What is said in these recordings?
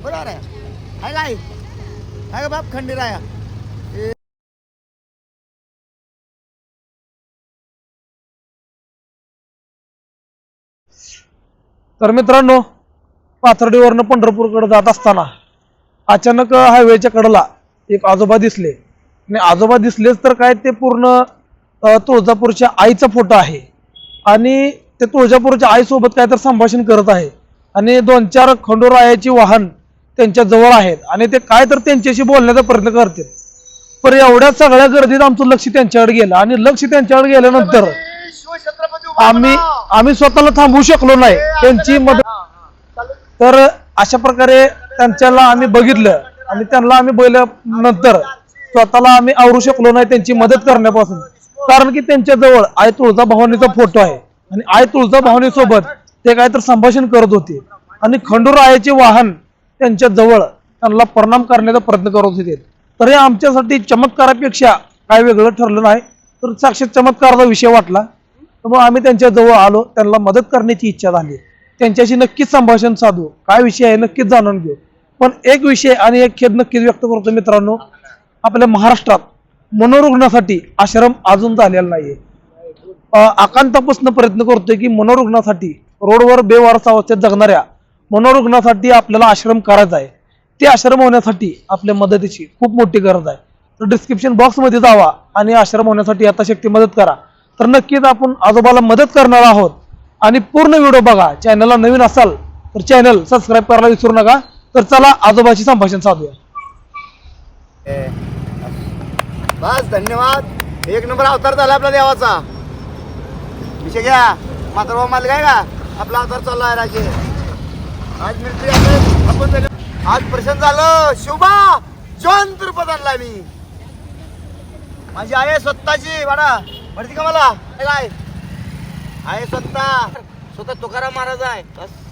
बरोबर आहे हाय काय हाय का बाप खंडीराया तर मित्रांनो पाथर्डीवरनं पंढरपूरकडे जात असताना अचानक हायवेच्या कडेला एक आजोबा दिसले. आणि आजोबा दिसलेच तर काय ते पूर्ण तुळजापूरच्या आईचा फोटो आहे. आणि ते तुळजापूरच्या आईसोबत काय तर संभाषण करत आहे. आणि दोन चार खंडोरायाची वाहन त्यांच्या जवळ आहेत. आणि ते काय तर त्यांच्याशी बोलण्याचा प्रयत्न करतील. पण एवढ्या सगळ्या गर्दीत आमचं लक्ष त्यांच्याकडे गेलं. आणि लक्ष त्यांच्याकडे गेल्यानंतर आम्ही आम्ही स्वतःला थांबवू शकलो नाही. त्यांची मदत तर अशा प्रकारे त्यांच्याला आम्ही बघितलं. आणि त्यांना आम्ही बैल नंतर स्वतःला आम्ही आवरू शकलो नाही त्यांची मदत करण्यापासून. कारण की त्यांच्या जवळ आई तुळजा भवानीचा फोटो आहे. आणि आई तुळजा भवानी सोबत ते काय तर संभाषण करत होते. आणि खंडूर आयाचे वाहन त्यांच्या जवळ त्यांना परिणाम करण्याचा प्रयत्न करत होते तर हे आमच्यासाठी चमत्कारापेक्षा काय वेगळं ठरलं नाही. तर साक्षात चमत्काराचा विषय वाटला. तर मग आम्ही त्यांच्या जवळ आलो. त्यांना मदत करण्याची इच्छा झाली. त्यांच्याशी नक्कीच संभाषण साधू. काय विषय आहे नक्कीच जाणून घेऊ. पण एक विषय आणि एक खेद नक्कीच व्यक्त करतो मित्रांनो. आपल्या महाराष्ट्रात मनोरुग्णासाठी आश्रम अजून झालेला नाहीये. आकांतापासून प्रयत्न करतोय की मनोरुग्णासाठी रोडवर बेवारस अवस्थेत जगणाऱ्या मनोरुग्णासाठी आपल्याला आश्रम करायचा आहे. ते आश्रम होण्यासाठी आपल्या मदतीची खूप मोठी गरज आहे. तर डिस्क्रिप्शन बॉक्समध्ये जावा आणि आश्रम होण्यासाठी यथाशक्ती मदत करा. तर नक्कीच आपण आजोबाला मदत करणार आहोत. आणि पूर्ण व्हिडिओ बघा. चॅनलला नवीन असाल तर चॅनल सबस्क्राईब करायला विसरू नका. तर चला आजोबाची संभाषण साधूया. बस धन्यवाद. एक नंबर अवतार झाला आपला देवाचा. विषय घ्या. मात्र बाबा मला काय का? आपला अवतार चालला आहे राजे. आज मिळते आपण आज प्रसन्न झालं. शुभा! जॉन तिरुपत आणला मी. माझी आहे स्वतःची वाडा म्हणते का मला? काय? आहे स्वतः. स्वतः तुकाराम महाराज आहे. बस.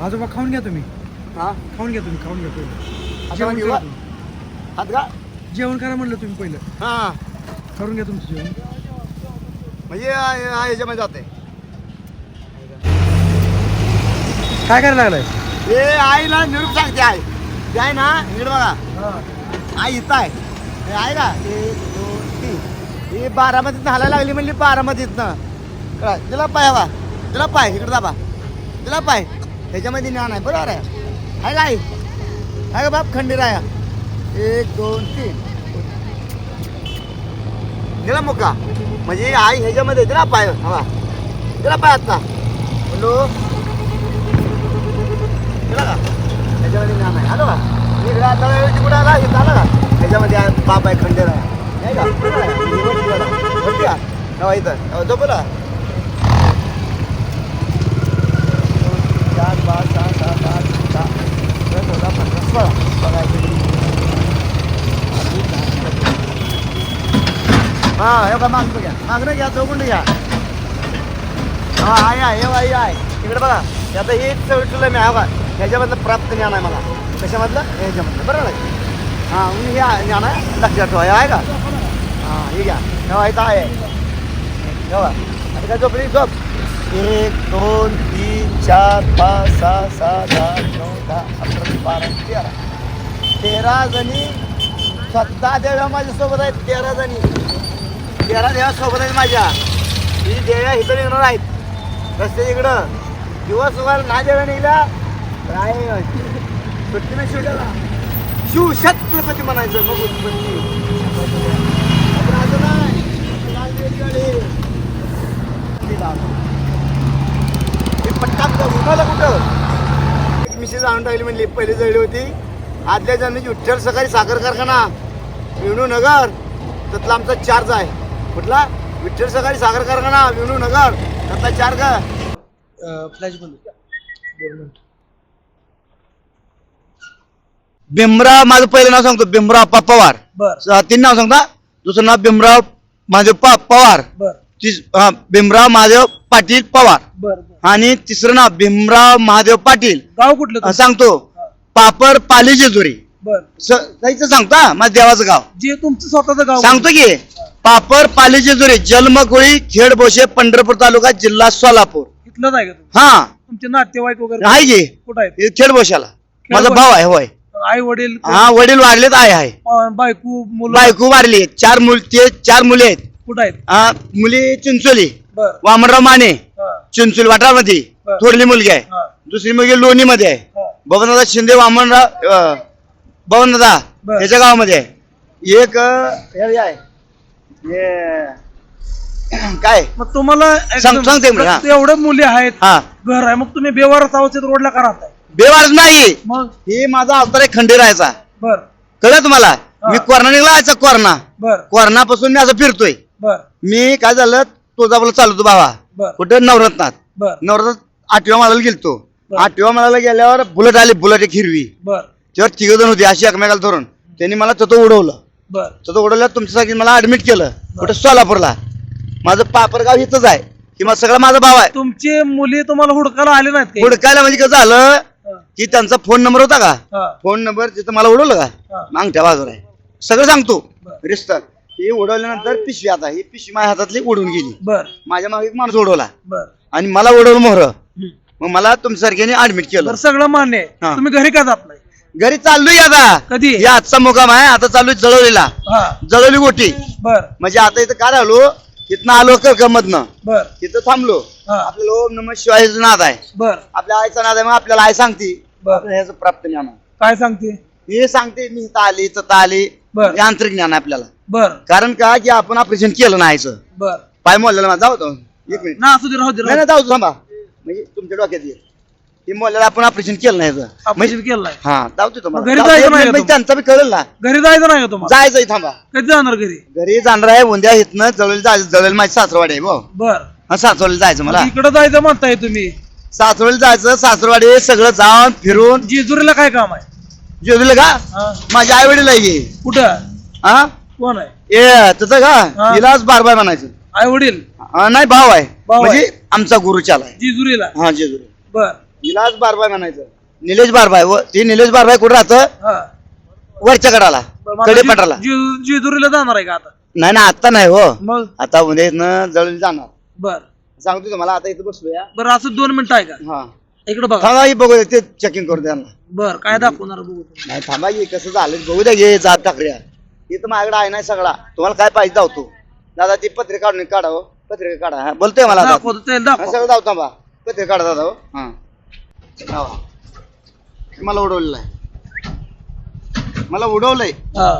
आजोबा खाऊन घ्या तुम्ही हा खाऊन घ्या तुम्ही खाऊन घ्या पहिलं आता जेवण घेऊ करा का? तुम्ही. हात का जेवण करा म्हणलं तुम्ही पहिलं हा करून घ्या तुमचं जेवण म्हणजे हा- हा ह्याच्यामध्ये जाते काय करायला लागलाय? हे आईला निरूप सांगते आई. ते आहे ना इकडे बघा. आई इथं आहे. हे आहे का एक दोन तीन. ही बारामतीत हालायला लागली म्हणली बारामतीतनं. कळा तिला पाय हवा. तिला पाय इकडे दाबा. तिला पाय. ह्याच्यामध्ये ज्ञान आहे बरोबर आहे. आहे का आई? आहे का बाप खंडीराया एक दोन तीन. गेला मुका. म्हणजे आई ह्याच्यामध्ये तिला पाय हवा. तिला पाय आता हॅलो त्याच्यामध्ये ज्ञान आहे. आलं का इकडे आता तिकडे आला? इथं आला का? त्याच्यामध्ये बाप आहे खंडेर आहे नाही का? बरोबर आहे? इथं. तो बोला. चार पाच सहा चौदा पंधरा सोळा. हा हे का मागणं घ्या मागणं घ्या चौकून घ्या. हा आहे आहे. हे आहे. इकडे बघा. आता हेच चविटलं मी आहे ह्याच्यामधलं प्राप्त ज्ञान आहे मला. कशामधलं? ह्याच्यामधलं. बरोबर आहे हां मी हे ज्ञान आहे. लक्षात ठेवा आहे का? हां हे घ्या. तेव्हा इथं आहे. तेव्हा आता काय झोपली झोप. एक दोन तीन चार पाच सहा सात आठ नऊ दहा अकरा बारा तेरा. तेरा जणी सत्ता देव्या माझ्यासोबत आहेत. तेरा जणी. तेरा देव्या सोबत आहेत माझ्या. ही देव्या इथं निघणार आहेत. रस्ते इकडं. दिवस ना देव्या निघल्या. काय सुट्टी नाही शिवल्याला शिव छत्रपती म्हणायचं मग उत्पत्ती आपण अजून नाही. लाल उन्हाला कुठं एक मिसेस आणून टाकली म्हणली पहिली जळली होती आदल्या जमिनीची विठ्ठल सकाळी साखर कारखाना विणू नगर त्यातला आमचा चार्ज आहे कुठला विठ्ठल सकाळी साखर कारखाना विणू नगर आता चार का फ्लॅश बंद दोन मिनिट भीमराव माझं पहिलं नाव सांगतो भीमराव अप्पा पवार. बर. तीन नाव सांगता. दुसरं नाव भीमराव महादेव पा पवार. बर. तिस हा, भीमराव महादेव पाटील पवार. बर बर. आणि तिसरं नाव भीमराव महादेव पाटील. गाव कुठलं अं, तुमचं? सांगतो. पापर पाली जेजुरी. बर. स- जायचं सांगतो हा, माझं देवाचं गाव. जे तुमचं स्वतःचं गाव. सांगतो की पापर पाली जेजुरी जन्मकुळी खेड बोशे पंढरपूर तालुका जिल्हा सोलापूर. इथलंच आहे का तुम्ही? हा. तुमचे नातेवाईक वगैरे आहे की? कुठं आहेत? खेड माझा भाव आहे होय. आई वडील हा वडील वाढलेत आहे. आहे बायको मुलं. बायको वाढली चार मुल ते चार मुले आहेत. कुठं आहेत? हा, मुली चिंचोली बर. वामनराव माने हा, चिंचोली वाटामध्ये बर. थोरली मुलगी आहे. हा, दुसरी मुलगी लोणी मध्ये आहे. हा. बबनदादा शिंदे वामनराव अं, बबनदादा बर. याच्या गावामध्ये आहे. एक अं, हे आहे. हे, काय? मग तुम्हाला सांग- सांगते मी, हा. एवढे मुली आहेत. हा. घर आहे. मग तुम्ही बेवारस अवस्थेत रोडला का राहताय? बेवारच नाही. मग? हे माझा अवतार आहे खंडे राहायचा बर. कळलं तुम्हाला हा. मी कोरणा निघला यायचा कोरणा बर. कोरणापासून मी असं फिरतोय. बर. मी काय झालं? तुळजापूरला चालवतो बाबा बर. कुठं? नवरत्नात. बर. आठव्या माळाला गेलतो. बर. आठव्या माळाला गेल्यावर बुलेट आली बुलेट एक हिरवी. बर. त्यावर तिघ जण होती अशी एकमेकाला धरून. त्यांनी मला तिथं उडवलं. बर. तिथं उडवलं तुमच्यासाठी मला ऍडमिट केलं. कुठं? सोलापूरला. माझं पापरगाव इथंच आहे. की मग सगळा माझा भाव आहे. तुमची मुली तुम्हाला हुडकायला आले नाहीत काही? हुडकायला म्हणजे कसं झालं? की त्यांचा फोन नंबर होता का? फोन नंबर तिथं मला उडवलं का. मागच्या बाजूला आहे. सगळं सांगतो. रिस्तर हे उडवल्यानंतर पिशवी आता ही पिशवी माझ्या हातातली उडून गेली. माझ्या मागे एक माणूस उडवला. बर. आणि मला उडवलं मोहर. मग मला तुमच्यासारख्याने ऍडमिट केलं. सगळं मान्य आहे. तुम्ही घरी का जात नाही? घरी चाललोय आता. कधी? या आजचा मुकाम आहे. आता चालू जळवलीला. जळवली गोटी. बर. म्हणजे आता इथं काय राहिलो इथनं आलो मधनं बर. तिथं थांबलो. आपल्याला ओम नम शिवायचं नाद आहे. बर. आपल्या आईचा नाद आहे मग आपल्याला आई सांगते. बर. आपल्याला ह्याचं प्राप्त ज्ञान आहे. काय सांगते? हे सांगते मी इथं आली इथं आली. बर. यांत्रिक ज्ञान आहे आपल्याला. बर. कारण का की आपण ऑपरेशन केलं नाही आईचं बर. पाय मोडलेला माझा. जाऊ तो एक मिनिट. ना असू दे राहू दे नाही नाही जाऊ दे, थांबा. म्हणजे तुमच्या डोक्यात येईल हे मोडलेलं आपण ऑपरेशन केलं नाही. म्हणजे हा जाऊ दे तुम्हाला. घरी जाऊ दे, जायचं नाही म्हणजे त्यांचं बी कळेल ना. घरी जायचं नाही का तुम्हाला? जायचंय थांबा. कधी जाणार घरी? घरी जाणार आहे उद्या इथनं जवळ जायचं जवळ माझी सासरवाडी आहे भाऊ. बर. हा सासरवाडी जायचं मला. इकडे जायचं म्हणताय तुम्ही. सासरवाडी जायचं सासरवाडी सगळं जाऊन फिरून. जेजुरीला काय काम आहे? जेवलं का? हा? माझे आई वडील आहे. कुठं हा? कोण आहे? ए हा. का? इलाज बारबाय म्हणायचं. आई वडील हा, नाही भाव आहे. म्हणजे आमचा गुरु चाल आहे. जेजुरीला? हा जेजुरी. बर. इलाज बारबाय म्हणायचं. निलेश बारबाय व ते निलेश बारबाय कुठं राहतं? हा. वरच्या कडाला बरं, मग आता कडे जे- जे- जेजुरीला जाणार आहे का आता? नाही ना आता नाही हो. मग? आता उद्या इथनं जळून जाणार. बर. सांगतो तुम्हाला आता इथं बसलो या बर असं दोन मिनिटं आहे का हा. इकडे बघा. थांबा ही बघू ते चेकिंग करू ना. बर काय दाखवणार बघू तुम्ही. नाही थांबा ये कसं झालं बघू द्या घे जात टाकऱ्या इथं माझ्याकडे आहे नाही सगळा. तुम्हाला काय पाहिजे धावतो दादा ती पत्रिका काढून काढा हो. पत्रिका काढा. हा बोलतोय मला आता. दाखवतो ते हा, दाखव सगळं धावतो थांबा. पत्रिका काढा दादा हो. हा. धावा. मला उडवलेलं आहे. मला उडवलंय. हा.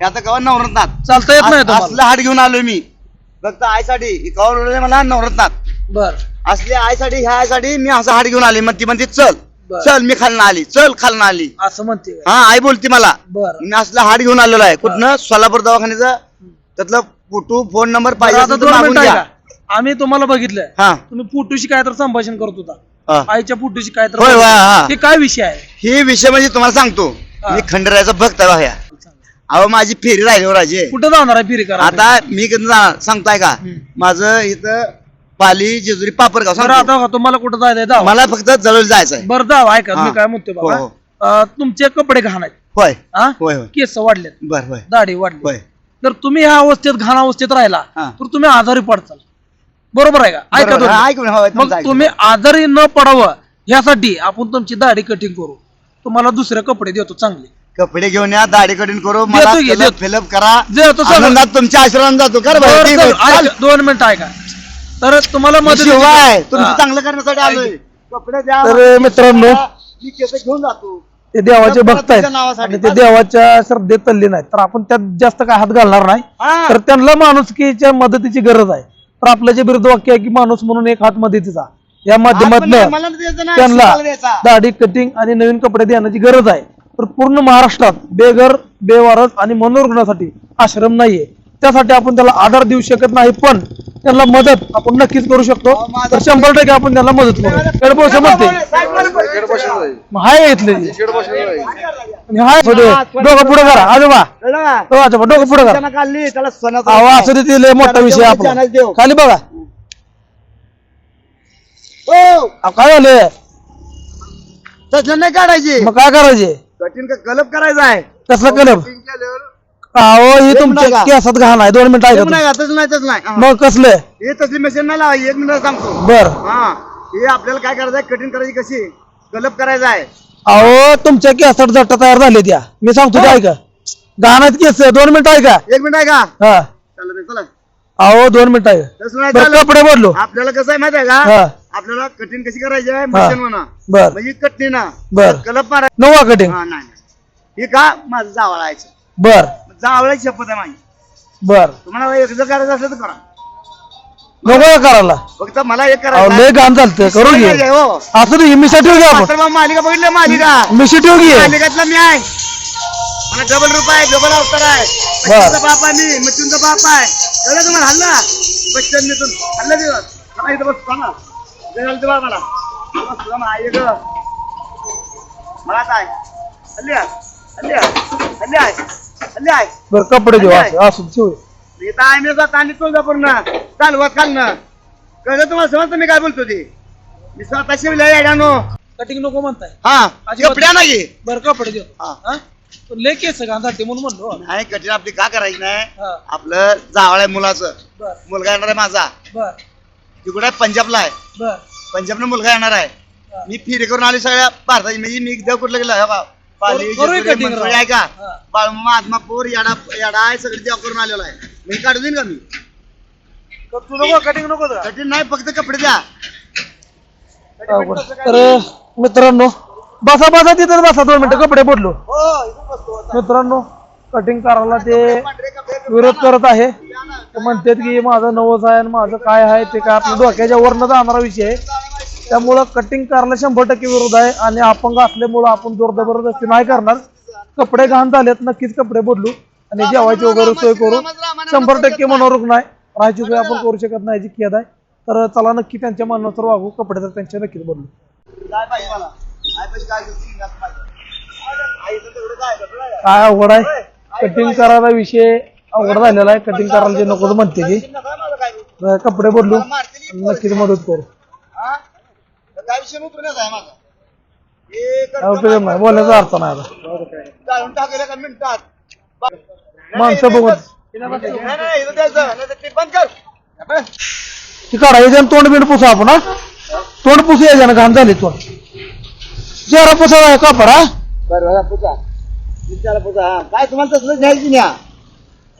हे आता कवा नवरत्नात चालता येत नाही अस- असलं हाट घेऊन आलोय मी. फक्त आईसाठी कवा उडवलंय मला नवरत्नात. बर. असले आईसाठी ह्या आईसाठी मी असं हाट घेऊन आले. मग ती म्हणते चल. बर. चल मी खालना आली. चल खालना आली. असं म्हणते? हा आई बोलती मला. बर. मी असलं हाट घेऊन आलेलो आहे. कुठनं? सोलापूर दवाखान्याचं. त्यातलं फोटो फोन नंबर बरं, पाहिजे आता असेल तर दोन मागून मिनिटं आहे घ्या. का आम्ही तुम्हाला बघितलंय. हा. तुम्ही फोटोशी काय तर संभाषण करत होता. हा. आईच्या फोटोशी काय तर होय, होय, हा. काय विषय आहे? हे विषय म्हणजे तुम्हाला सांगतो. हा. मी खंडरायाचा भक्त आहे ह्या अहो माझी फेरी राहिली हो राजे. कुठं जाणार आहे फिरी करा आता मी कधी जाणार सांगताय का? हम्म. माझं इथं पाली जेजुरी पापरगाव बरं सांगतो. आता का तुम्हाला कुठं जायचंय? मला फक्त जवळ जायचं आहे बरं जावा ऐका हा. मी काय म्हणतोय हो, बघा. हो. अं, तुमचे कपडे घाण आहेत. होय. हा? होय होय. केस वाढलेत. बर होय. दाढी वाढली. होय. तर तुम्ही ह्या अवस्थेत घाण अवस्थेत राहिला हा. तर तुम्ही आजारी पडचाल बरोबर आहे का? ऐका बरोबर. तुम्ही. हा, ऐकून होय, तुमचं मग ऐकून. तुम्ही आजारी न पडावं यासाठी आपण तुमची दाढी कटिंग करू. तुम्हाला दुसरे कपडे देतो चांगले. कपडे घेऊन या दाढी कटिंग करू मला देतो घे, देतो. फिलअप करा. देतो. आनंदात तुमच्या आशीर्वाद जातो. कर बरं, भाई चल, ऐका, दोन मिनिटं ऐका. तर तुम्हाला मदत शिवाय तुमचं हा. चांगलं करण्यासाठी आलोय. कपडे द्या तर मित्रांनो मी केस घेऊन जातो. ते देवाचे भक्त आहेत. आणि ते देवाच्या श्रद्धेत चालले नाहीत. तर आपण त्यात जास्त काय हात घालणार नाही. हा. तर त्यांना माणुसकीच्या मदतीची गरज आहे. तर आपलं जे बिरुद्ध वाक्य आहे की माणूस म्हणून एक हात मदतीचा या माध्यमातून मला द्यायचं नाही, त्यांना द्यायचा. दाढी कटिंग आणि नवीन कपडे देण्याची गरज आहे. तर पूर्ण महाराष्ट्रात बेघर बेवारस आणि मनोरुग्णासाठी आश्रम नाहीये. त्यासाठी आपण त्याला आधार देऊ शकत नाही पण त्यांना मदत आपण नक्कीच करू शकतो. तर शंभर टक्के आपण त्यांना मदत करू. हाय इथले हाय डोकं पुढे करा आजोबा? हो आजोबा डोकं पुढे करा. अहो असं ते ते लय मोठा विषय आपला. खाली बघा. काय झालं तसलं नाही काढायची. मग काय करायचे? कठीण का कलप करायचा आहे? कसला कलर अहो ही तुमच्या. केसात घाण आहे. दोन मिनिटं ऐका नाही का तसं नाही तसं नाही. हा. मग कसलं? हे तसली मशीन नाही लावायची. एक मिनिट सांगतो बर. हा हे आपल्याला काय करायचं आहे? कठीण करायची कशी? कलप करायचा आहे. अहो तुमच्या केसात जट्टा तयार झाले त्या. मी सांगतो ते ऐका. घाण आहेत केस. दोन मिनिटं ऐका. एक मिनिट आहे का हा. आहे, चला. अहो दोन मिनिटं ऐका. तसं नाही बरं चालत. कपडे बदलो. आपल्याला कसं आहे माहिती आहे हा. का आपल्याला कठीण कशी करायची आहे? मशीन म्हणा. बर. म्हणजे कठीण ना. बर. कलप मारायचं नवा कटिंग हा नाही. हे का? माझं जावळायचं बर. जावळाची शपथ आहे माझी. बर. तुम्हाला एक जर करायचं असलं तर करा. नको करायला. फक्त मला एक अहो करायचं लय आहे. घाण चालतं करू घे. हो. असं नाही ठेव घे आपण. मालिका बघितलं मालिका? मिशी ठेव घे. मालिकातला मी आहे. मला डबल रूप आहे डबल अवतार आहे बच्चनचा बाप आहे मी मच्छूंचा बाप आहे. कळलं तुम्हाला हल्ला? बच्चन मिथून. हल्ला दिवस. इथं बस बा मला. तुला मला आई ग मला काय? हल्ली आहे. हल्ली आहे. हल्ली आहे. हल्ली आहे. बर कपडे देऊ असं असं ठेव. इथं आहे मी जात आणि चालवत खालनं. कळलं तुम्हाला समजतं मी काय बोलतो ते? मी स्वतः शिवल्या येड्यानो. कटिंग नको म्हणताय. हा कपड्या नाही. बर कपडे देऊ हा. हा? लय केस घाण झालते म्हणून म्हणलो. नाही कठीण आपली का करायची नाही? हा. आपलं जावळ आहे मुलाचं. बर. मुलगा येणार आहे माझा. बर. तिकडे आहे पंजाबला आहे बर पंजाबनं मुलगा येणार आहे हा. मी फिरे करून आले सगळ्या भारताची म्हणजे मी देव कुठलं गेलो का पाली करू- करूया cutting. आहे का हा. बाळमामा आदमापूर याडा याडा आहे सगळे देव करून आलेलो आहे मी काढू देईन का मी तू नको कटिंग नको जरा. कठीण नाही फक्त कपडे द्या अवघड. तर मित्रांनो बसा बसा तिथं बसा दोन मिनिटं कपडे बदलू हो इथून बसतो आता. मित्रांनो कटिंग करायला ते पांढरे कपडे विरोध करत आहे ते म्हणतात की माझं नवस आहे आणि माझं काय आहे ते काय आपल्या डोक्याच्या वरनं जाणारा विषय आहे. त्यामुळं कटिंग करायला शंभर टक्के विरोध आहे आणि अपंग असल्यामुळं आपण जोर जबरदस्ती नाही करणार. कपडे घाण झालेत नक्कीच कपडे बदलू आणि जेवायची वगैरे सोय करू. शंभर टक्के मनोरुग्ण नाही. राहायची सोय आपण करू शकत नाही याची खेद आहे. तर चला नक्की त्यांच्या मनानुसार वागू. कपडे तर त्यांच्या नक्कीच बदलू. काय अवघड आहे. कटिंग करायला विषय अवघड झालेला आहे. कटिंग करायला जे नको ते म्हणते ती. कपडे बदलू. नक्कीच मदत करू? तर काय विषय उतरण्याच आहे माझा हे काय करतो उपयोग नाही बोलण्याचा अर्थ नाही आता. जाळून टाकले का मिनिटात? माणसं बघून नाही, नाही, इथं द्यायचं. नाही तर ते बंद कर. आपण ती काढा याच्यानं तोंड बिंड पुसा आपण हा. तोंड पुसू याच्यानं घाण झाली तोंड. चेहरा पुसा कापड हा. बरं विचारा पूजा हा. काय तुम्हाला तसलं घ्यायची न्या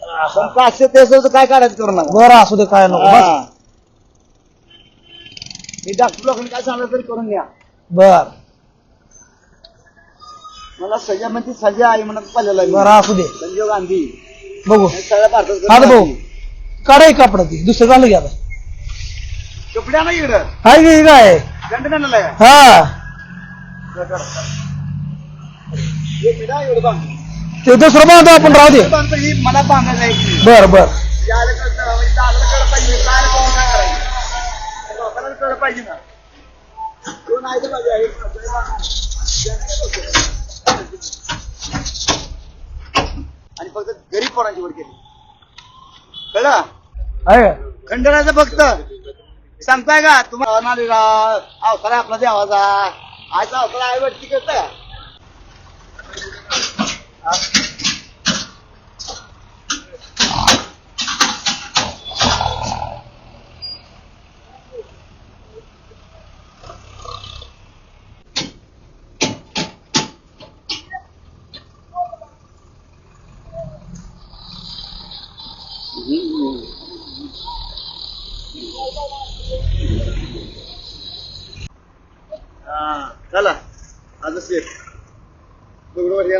पण पाचशे तेच काय काढायचं करू नका. बरं असू दे काय नको. बस. मी डॉक्टर लोकांनी काय सांगितलं तरी करून घ्या. बर. मला सजा म्हणजे सजा आई म्हणत पाहिलेला मी. बरं असू दे. संजीव गांधी. बघू. हे सगळ्या भारतात हा भाऊ टाकली. काढाय कापड ती? दुसरं झालं की आता. कपड्या ना इकडं. हाय की काय? दंड नाही लागा. हा. हे करा. हे एवढं. ते दुसरं बांधू आपण राहू दे. बांधतो ही मला आहे की. बर बर. कळतं, म्हणजे कळलं पाहिजे, काय करायचं. लोकांना कळलं पाहिजे ना. आणि फक्त गरीब पोरांची वर केली. कळलं? आहे? खंडराचं फक्त. सांगताय का? तुम्हाला अवसर आहे आपला देवाचा. आजचा अवसर आहे वरती करताय. हा चला आज शेत बरोबर ये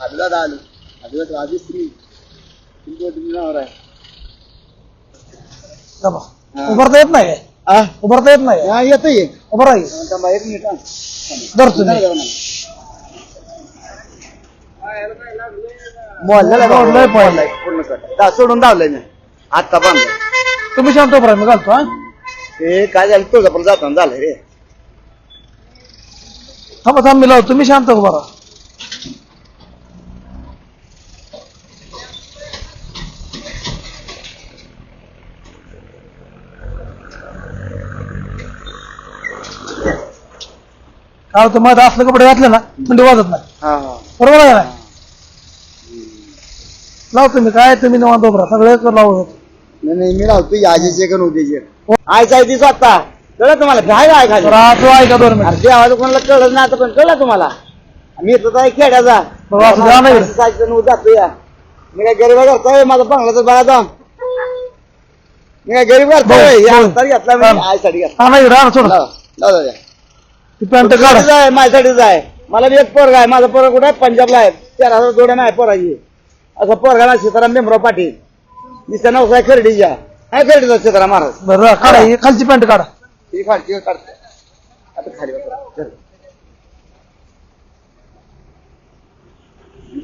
आदिवास आलो आहे गप्पा. हा. उभारता येत नाही हा उभारता येत नाही हा, येतं ये उभं राहील एक मिनिट. धरतो मी. बोललेला बोललाय बोललाय पहिले. बोललाय नमस्कार दा सोडून धावलंय मी. आत्ता बांधलं तुम्ही शांत उभा मी घालतो हा. काय झालं? तुळजापूर जाताना झालंय रे. थांबा थांब मी लावतो. तुम्ही शांत उभा राहा. काय होतं मध्ये असलं कपडे घातले ना थंडी वाजत नाही. हा हा. बरोबर आहे ना लावतो मी काय तुम्ही निवांत उभा राहा सगळे लावू नाही नाही मी लावतो आजीचे का उद्याचे आयचं आहे ती स्वतः. कळलं तुम्हाला? काय आहे खाली. तर आज ऐका दोन मिनिट. अरे आवाज कोणाला कळलं नाही आता पण कळलं तुम्हाला. मी तर आहे खेड्याचा. बरं, असं नऊ जातो या मी काय गरीब करतोय माझा बंगला तर बघा जाऊन. मी काय गरीब करतोय या. अवतार घेतला मी. आयसाठी घेतला. हा नाही राहा सोड लावा, लावा. ती पॅन्ट काढ. आहे माझ्यासाठीच आहे मला बी एक पोरगा आहे. माझा पोरगा कुठे आहे? पंजाबला आहे. चार हजार जोड्या नाही पोराची. असं पोरगा ना सीताराम भीमराव पाटील. दिसत्या नवसाय खर्डीच्या आहे खर्डीचा सीताराम महाराज. बरं काढा. ही खालची पॅन्ट काढा. ही खालची काढते. आता खाली बसा. चल.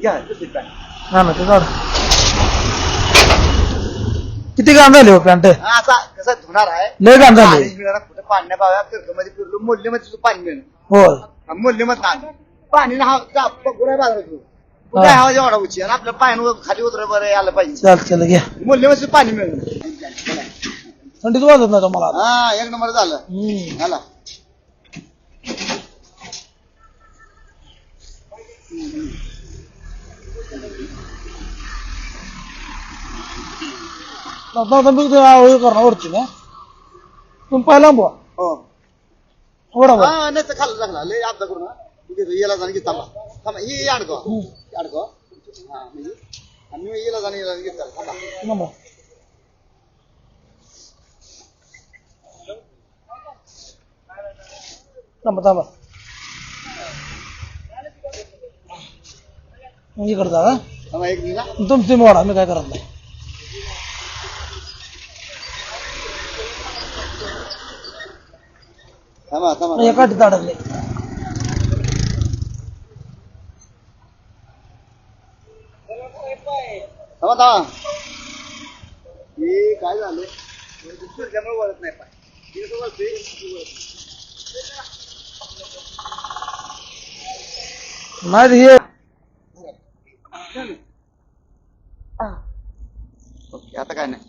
घ्या, दुसरी पॅन्ट. हा ना ते काढा. किती घाण झाली हो पॅन्ट कसं धुणार आहे. लय घाण झाली. पाणी मिळणार कुठे पाणी नाही पाव्या फिरलो मोडलीमध्ये तुझं पाणी मिळणार. हो मोडलीमध्ये नाही पाणी ना हा जा, बाजारात. कुठे. हवा जेवढा उची आणि आपल्या पाणी खाली उतर बरं यायला पाहिजे. चाल चल घ्या. मोडलीमध्ये पाणी मिळणार. थंडीच वाजत नाही तुम्हाला? हा एक नंबर झालं. हम्म. झाला. आवळी करणार वरची ना. तुम्ही पहिला बुवा हो. थोडा बुवा हा नाही तर खाल्लं चांगला. लय अपदा करू ना याला जाणं घेत थांबा थांबा ही अडकव. अडकव. हा म्हणजे आणि मी याला जाणं याला घेत थांबा. नंबर थांबा थांबा. इकडे जा हा. थांबा एक मिनिट. तुमची मोडा मी काय करत नाही. अडकले थांबा. थांबा हे काय झालं? सूर्यामुळे वळत नाही पाय. हे. नाही. ओके आता काय नाही.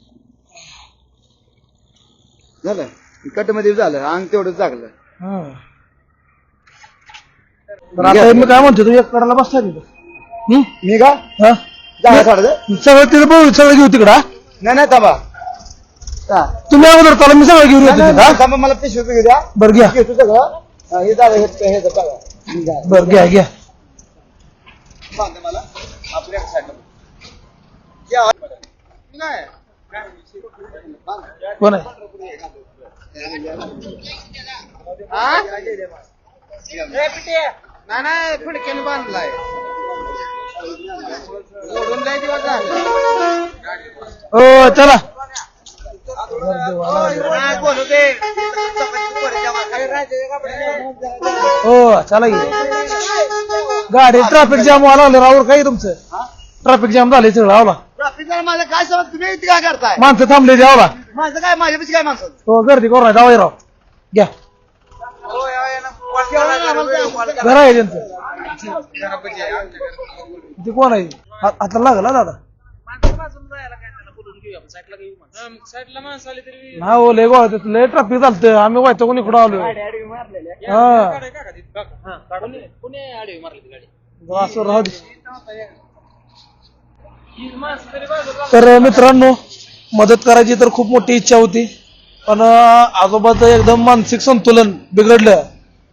झालं. कटमध्ये झालं. अंग तेवढं जागलं. तर आता मी काय म्हणतो तू एक कडाला बसला तिथं हं? मी का हा? जागा थोडं सगळं तिथं बघू सगळं घेऊ तिकडं हा? नाही नाही थांबा. तुम्ही अगोदर चला मी सगळं घेऊन नाही, येतो नाही, तिथं, हा? थांबा मला पिशवी घेऊ द्या बरं घ्या घेतो सगळं हा, हे हे हे जागा. हे जागा. बरं घ्या घ्या बांधा मला आपल्या साईडला या. नाही. कोण आहे हा? नाही नाही बांधलाय. ओढून लय दिवस झाले. हो चला? हो चला गाडी ट्रॅफिक जाम व्हायला लागले राहुल काय तुमचं? हा? ट्रॅफिक जाम झाले सगळं आवला. ट्रॅफिक जरा माझं काय समज? तुम्ही इथे काय करताय? माणसं थांबले ते आवला. माझं काय माझ्यापाशी काय माणसं? हो गर्दी करू नये जाऊ राव. घ्या. घर आहे त्यांचं. ते कोण आहे? हा- हाताला लागला दादा. हा हो लय गोळा. लय ट्रॅफिक चालतं आम्ही व्हायचं कोणी इकडं आलो हा. असं राहू दे. तर मित्रांनो मदत करायची तर खूप मोठी इच्छा होती. पण आजोबाचं एकदम मानसिक संतुलन बिघडलं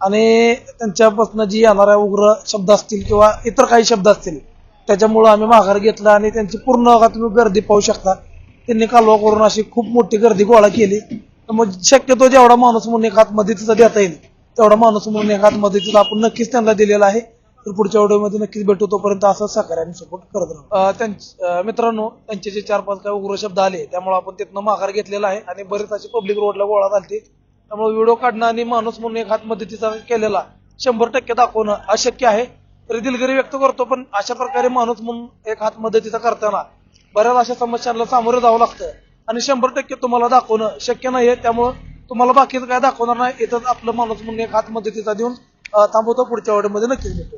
आणि त्यांच्यापासून जी येणाऱ्या उग्र शब्द असतील किंवा इतर काही शब्द असतील त्याच्यामुळं आम्ही माघार घेतला आणि त्यांची पूर्ण का तुम्ही गर्दी पाहू शकता. त्यांनी कालवा करून अशी खूप मोठी गर्दी गोळा केली. तर मग शक्यतो जेवढा माणूस म्हणून एक हात मदतीचा देता येईल तेवढा माणूस म्हणून एक हात मदतीचा आपण नक्कीच त्यांना दिलेला आहे. तर पुढच्या व्हिडिओमध्ये नक्कीच भेटू. तोपर्यंत असं सहकार्याने सपोर्ट करत राहू. मित्रांनो त्यांचे जे चार पाच काही उग्र शब्द आले त्यामुळे आपण तिथनं माघार घेतलेला आहे आणि बरेच असे पब्लिक रोडला गोळा झालते. त्यामुळे व्हिडिओ काढणं आणि माणूस म्हणून एक हात मदतीचा केलेला शंभर टक्के दाखवणं अशक्य आहे. तरी दिलगिरी व्यक्त करतो पण अशा प्रकारे माणूस म्हणून एक हात मदतीचा करताना बऱ्याच अशा समस्यांना सामोरं जावं लागतं. आणि शंभर टक्के तुम्हाला दाखवणं शक्य नाहीये त्यामुळं तुम्हाला बाकीचं काय दाखवणार नाही इथंच आपलं माणूस म्हणून एक हात मदतीचा देऊन थांबवतो. पुढच्या ऑर्डरमध्ये नक्कीच भेटतो